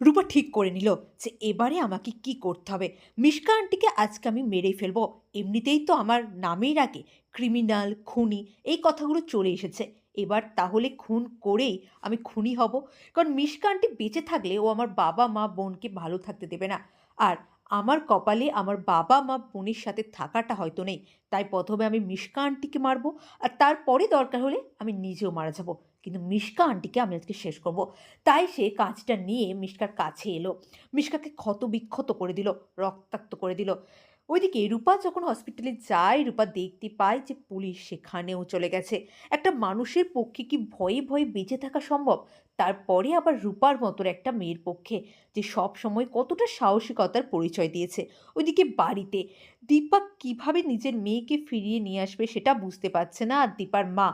রূপা ঠিক করে নিল যে এবারে আমাকে কি করতে হবে। মিষ্কা আন্টিকে আজকে আমি মেরেই ফেলব। এমনিতেই তো আমার নামেই আগে ক্রিমিনাল, খুনি এই কথাগুলো চলে এসেছে। এবার তাহলে খুন করেই আমি খুনি হব। কারণ মিষ্কা আন্টি বেঁচে থাকলে ও আমার বাবা মা বোনকে ভালো থাকতে দেবে না। আর আমার কপালে আমার বাবা মা বোনের সাথে থাকাটা হয়তো নেই। তাই প্রথমে আমি মিষ্কা আন্টিকে মারবো আর তারপরে দরকার হলে আমি নিজেও মারা যাব। কিন্তু মিষ্কা আন্টিকে আমি আজকে শেষ করব। তাই সে কাঁচটা নিয়ে মিষ্কার কাছে এলো। মিষ্কাকে ক্ষত বিক্ষত করে দিল, রক্তাক্ত করে দিল। ওইদিকে রূপা যখন হসপিটালে যায়, রূপা দেখতে পায় যে পুলিশ সেখানেও চলে গেছে। একটা মানুষের পক্ষে কি ভয়ে ভয়ে বেঁচে থাকা সম্ভব? তারপরে আবার রূপার মতোর একটা মেয়ের পক্ষে, যে সব সময় কতটা সাহসিকতার পরিচয় দিয়েছে। ওইদিকে বাড়িতে, দীপা কীভাবে নিজের মেয়েকে ফিরিয়ে নিয়ে আসবে সেটা বুঝতে পারছে না আর দীপার মা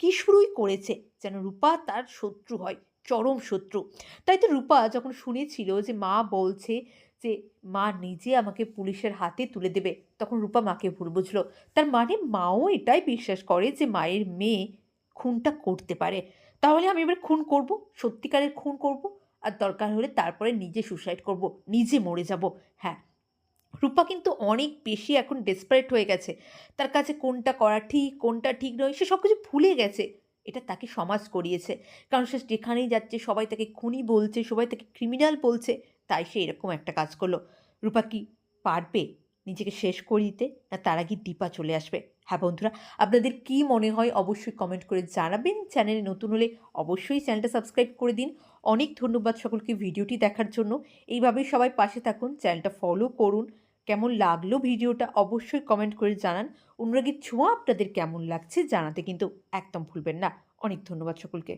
কি শুরুই করেছে যেন রূপা তার শত্রু হয়, চরম শত্রু। তাই তো রূপা যখন শুনেছিল যে মা বলছে যে মা নিজে আমাকে পুলিশের হাতে তুলে দেবে। তখন রূপা মাকে ভুল বুঝলো। তার মানে মাও এটাই বিশ্বাস করে যে মায়ের মেয়ে খুনটা করতে পারে। তাহলে আমি এবার খুন করব, সত্যিকারের খুন করব, আর দরকার হলে তারপরে নিজে সুসাইড করব, নিজে মরে যাব। হ্যাঁ রূপা কিন্তু অনেক বেশি এখন ডেসপারেট হয়ে গেছে। তার কাছে কোনটা করা ঠিক, কোনটা ঠিক নয়, সে সব কিছু ভুলে গেছে। এটা তাকে সমাজ করিয়েছে। কারণ সে যেখানেই যাচ্ছে, সবাই তাকে খুনি বলছে, সবাই তাকে ক্রিমিনাল বলছে। তাই সে এরকম একটা কাজ করল। রূপা কি পারবে নিজেকে শেষ করে দিতে না তার আগে দীপা চলে আসবে? হ্যাঁ বন্ধুরা, আপনাদের কি মনে হয় অবশ্যই কমেন্ট করে জানাবেন। চ্যানেলে নতুন হলে অবশ্যই চ্যানেলটা সাবস্ক্রাইব করে দিন। অনেক ধন্যবাদ সকলকে ভিডিওটি দেখার জন্য। এইভাবেই সবাই পাশে থাকুন চ্যানেলটা ফলো করুন। কেমন লাগল ভিডিওটা অবশ্যই কমেন্ট করে জানান। অনুরাগীর ছোঁয়া আপনাদের কেমন লাগছে জানাতে কিন্তু একদম ভুলবেন না। অনেক ধন্যবাদ সকলকে।